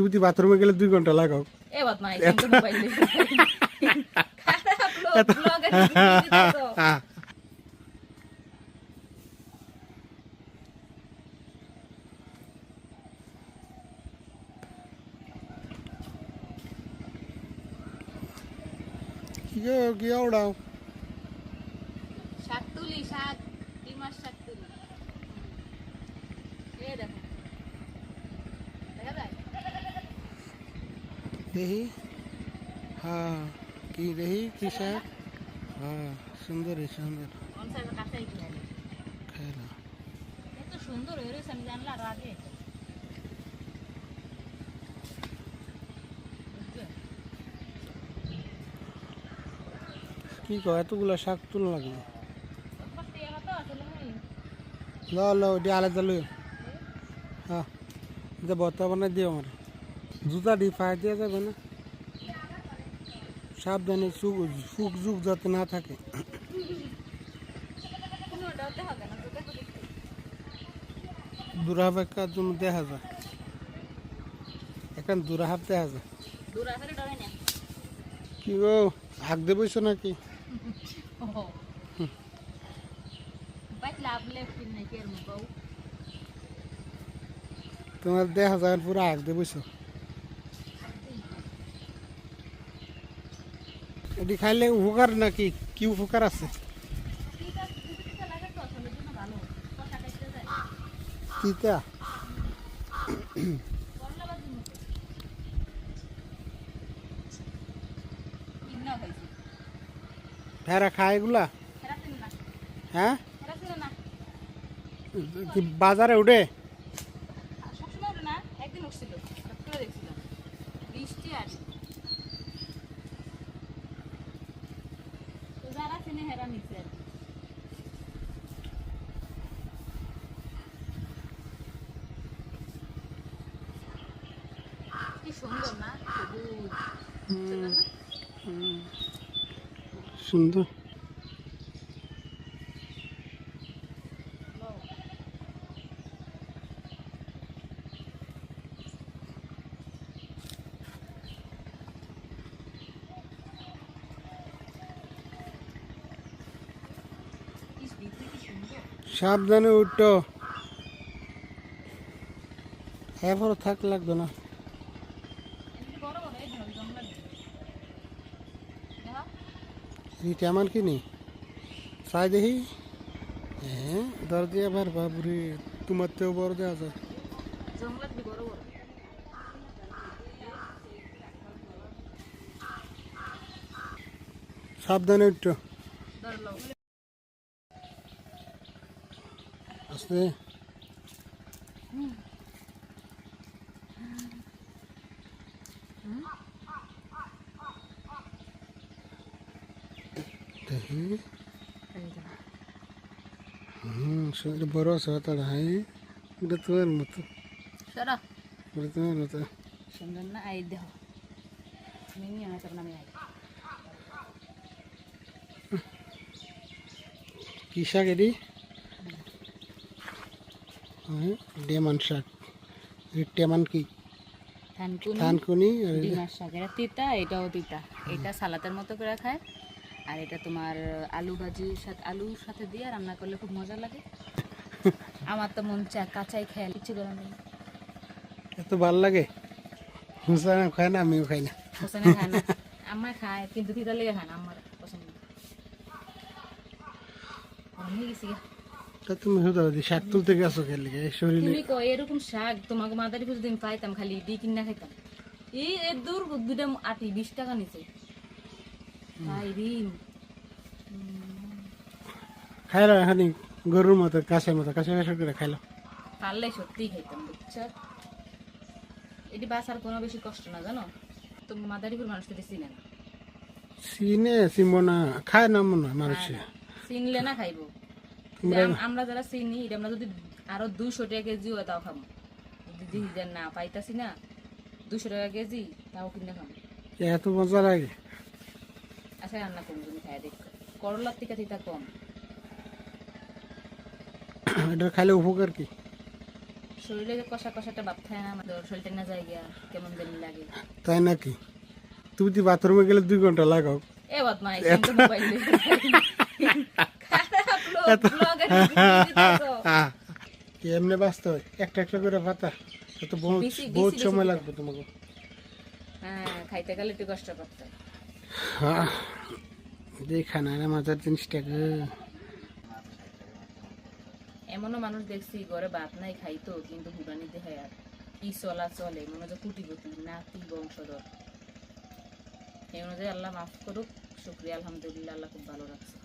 তুমি তো বাথরুমে গেলে দুই ঘণ্টা লাগাও এ বদমাই কিন্তু মোবাইল খারাপ লোক ব্লগার দিতেছো কি গো কি ওড়াও শাক তুলি শাক এই মাস শাক তুলি এ দেখো দেখা যায় দেখি হ্যাঁ কি দেখি কি শাক হ্যাঁ সুন্দর সুন্দর সুন্দর? কি কয়, এতগুলা শাক তুলা আমি ল ল ওটি আলাদা লই। হ্যাঁ এটা বর্তা বানাই দিও আমার। জুতা ডি পায়ে দিয়ে যাবে না। সাবধানে সুখ যুগ যাতে না থাকে। জন্য যায়। কি নাকি? তোমার দেখা যায়, পুরো হাক দেবইছ এটি খাইলে উপকার নাকি? কি উপকার আছে? তিতা। ভেড়া খায় এগুলা? হ্যাঁ? বাজারে উঠে আর সবসময় ওঠে না একদিন উঠছিল হঠাৎ করে দেখছিলাম বৃষ্টি আর তো যারা চিনে হেরা নিচ্ছে আর। কি সুন্দর না? সবুজ সুন্দর না? সুন্দর বাহ। কি ভিতরে কি সুন্দর সাবধানে উঠো। এরপর থাক লাগবে না। রিটা আমার কিনি? চাই দেখি। হ্যাঁ দরজা আবার বাবুরে, তোমার তেও বড় দেওয়া যায়। সাবধানে উঠো। আস্তে দেখি হুম শরীর বড় আছে তাড়া হ্যাঁ এটা তোমার মতো সরা এটা তোমার মতো সুন্দর না আই দেহ মিনি আমার তার নামে আই কি শাক এটি হ্যাঁ ডেমান শাক। টেমান কি? থানকুনি আর ডিমার শাক। এটা তিতা এটাও তিতা। এটা সালাতের মতো করে খায়। আর এটা তোমার আলু ভাজির সাথে আলুর সাথে দিয়ে রান্না করলে খুব মজা লাগে। আমার তো মন চা কাঁচাই খেয়ে ইচ্ছে করে নেই। এত ভালো লাগে? হুসান খায় না আমিও খাই না। হোসেনে খায় না। আমার খায় কিন্তু তিতা লেগে খায় না আমার পছন্দ। আমি গেছি তুমি হতে পারি শাক তুলতে গেছো খেলে এই শরীরে তুমি কো এরকম শাক তোমাকে মাদারি করে দিন পাইতাম খালি ডি কিনা খাইতাম। এই এর দূর দুটা আটি বিশ টাকা নিচে তাই ঋণ খাইলো এখানে গরুর মতো কাছের মতো কাছে কাছে করে খাইলো? পারলে সত্যিই খাইতাম বুঝছ? এটি বাসার কোনো বেশি কষ্ট না জানো? তুমি মাদারীপুর মানুষ তো চিনে না। চিনে চিনব না খায় না মনে হয় মানুষ। চিনলে না খাইবো। আমরা যারা চিনি এটা আমরা যদি আরও দুশো টাকা কেজি হয় তাও খাব। যদি না পাইতাছি না দুশো টাকা কেজি তাও কিনে খাব। এত মজা লাগে। আচ্ছা রান্না করব তুমি খাই দেখ। করলার থেকে তিতা কম। এটা খাইলে উপকার কি? শরীরে যে কষা কষাটা ভাব থাকে না আমাদের শরীরটা না যায় গিয়া কেমন জানি লাগে। তাই নাকি? তুমি যদি বাথরুমে গেলে দুই ঘণ্টা লাগাও। এ বদমাই কিন্তু মোবাইল এমনি বাঁচতে হয় একটা একটা করে পাতা। তো বহুত বহুত সময় লাগবে তোমাকে। হ্যাঁ খাইতে গেলে একটু কষ্ট করতে। হ্যাঁ দেখা না মাথার জিনিসটাকে এমনও মানুষ দেখছি ঘরে ভাত নাই খাইতো কিন্তু দেহে আর কি চলা চলে মনে হচ্ছে কুটিপতি নাতি বংশধর। এই অনুযায়ী আল্লাহ মাফ করুক শুক্রিয়া আলহামদুলিল্লাহ আল্লাহ খুব ভালো রাখছে।